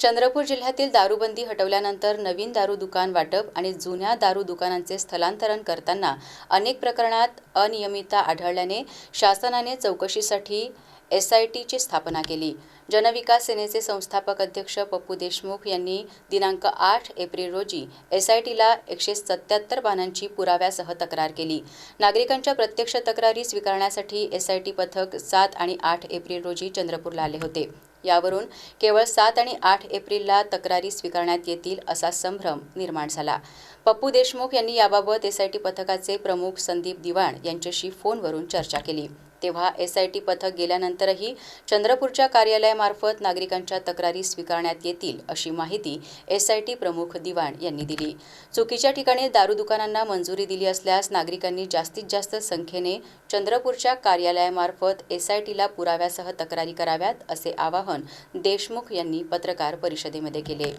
चंद्रपूर जिल्ह्यातील दारूबंदी हटवल्यानंतर नवीन दारू दुकान वाटप आणि जुन्या दारू दुकानांचे स्थलांतरण करताना अनेक प्रकरणात अनियमितता आढळल्याने शासनाने चौकशीसाठी एस आय टीची स्थापना केली. जनविकास सेनेचे संस्थापक अध्यक्ष पप्पू देशमुख यांनी दिनांक आठ एप्रिल रोजी एस आय टीला एकशे सत्याहत्तर पानांची पुराव्यासह तक्रार केली. नागरिकांच्या प्रत्यक्ष तक्रारी स्वीकारण्यासाठी एस आय टी पथक सात आणि आठ एप्रिल रोजी चंद्रपूरला आले होते. यावरून केवळ सात आणि आठ एप्रिलला तक्रारी स्वीकारण्यात येतील असा संभ्रम निर्माण झाला. पप्पू देशमुख यांनी याबाबत एस आय टी पथकाचे प्रमुख संदीप दिवाण यांच्याशी फोनवरून चर्चा केली. तेव्हा एस आय टी पथक गेल्यानंतरही चंद्रपूरच्या कार्यालयामार्फत नागरिकांच्या तक्रारी स्वीकारण्यात येतील अशी माहिती एस आय टी प्रमुख दिवाण यांनी दिली. चुकीच्या ठिकाणी दारू दुकानांना मंजुरी दिली असल्यास नागरिकांनी जास्तीत जास्त संख्येने चंद्रपूरच्या कार्यालयामार्फत एस आय टीला पुराव्यासह तक्रारी कराव्यात असे आवाहन देशमुख यांनी पत्रकार परिषदेमध्ये केले.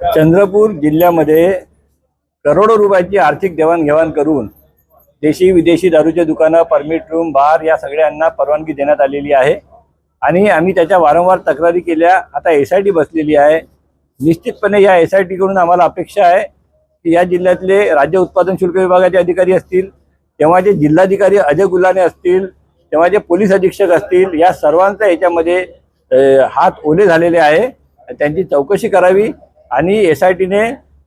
चंद्रपूर जिल्ह्यामध्ये करोडो रुपयाची आर्थिक देवाणघेवाण करून देशी विदेशी दारूचे दुकानं परमिट रूम बार या सगळ्यांना परवानगी देण्यात आलेली आहे. आणि आम्ही त्याच्या वारंवार तक्रारी केल्या. आता एस आय टी बसलेली आहे. निश्चितपणे या एस आय टीकडून आम्हाला अपेक्षा आहे की या जिल्ह्यातले राज्य उत्पादन शुल्क विभागाचे अधिकारी असतील तेव्हा जे जिल्हाधिकारी अजय गुल्हाने असतील तेव्हा जे पोलीस अधीक्षक असतील या सर्वांचा याच्यामध्ये हात ओले झालेले आहे. त्यांची चौकशी करावी. आणि एस आय टीने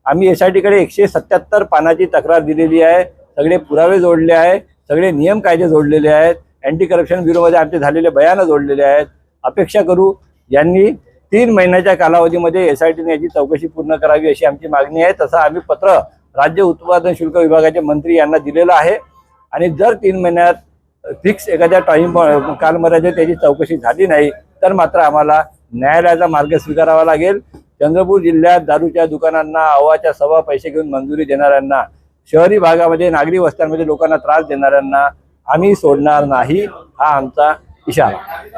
आम्ही एस आय टीकडे एकशे सत्याहत्तर पानाची तक्रार दिलेली आहे. सगळे पुरावे जोडले आहे सगळे नियम कायदे जोडलेले आहेत अँटी करप्शन ब्युरोमध्ये आमचे झालेले बयानं जोडलेले आहेत. अपेक्षा करू यांनी तीन महिन्याच्या कालावधीमध्ये एस आय टीने याची चौकशी पूर्ण करावी अशी आमची मागणी आहे. तसं आम्ही पत्र राज्य उत्पादन शुल्क विभागाचे मंत्री यांना दिलेलं आहे. आणि जर तीन महिन्यात फिक्स एखाद्या टाईम कालमर्यादेत त्याची चौकशी झाली नाही तर मात्र आम्हाला न्यायालयाचा मार्ग स्वीकारावा लागेल. चंद्रपूर जिल्ह्यात दारूच्या दुकानांना अवाच्या सव्वा पैसे घेऊन मंजुरी देणाऱ्यांना शहरी भागामध्ये नागरी वस्त्यांमध्ये लोकांना त्रास देणाऱ्यांना आम्ही सोडणार नाही हा आमचा इशारा.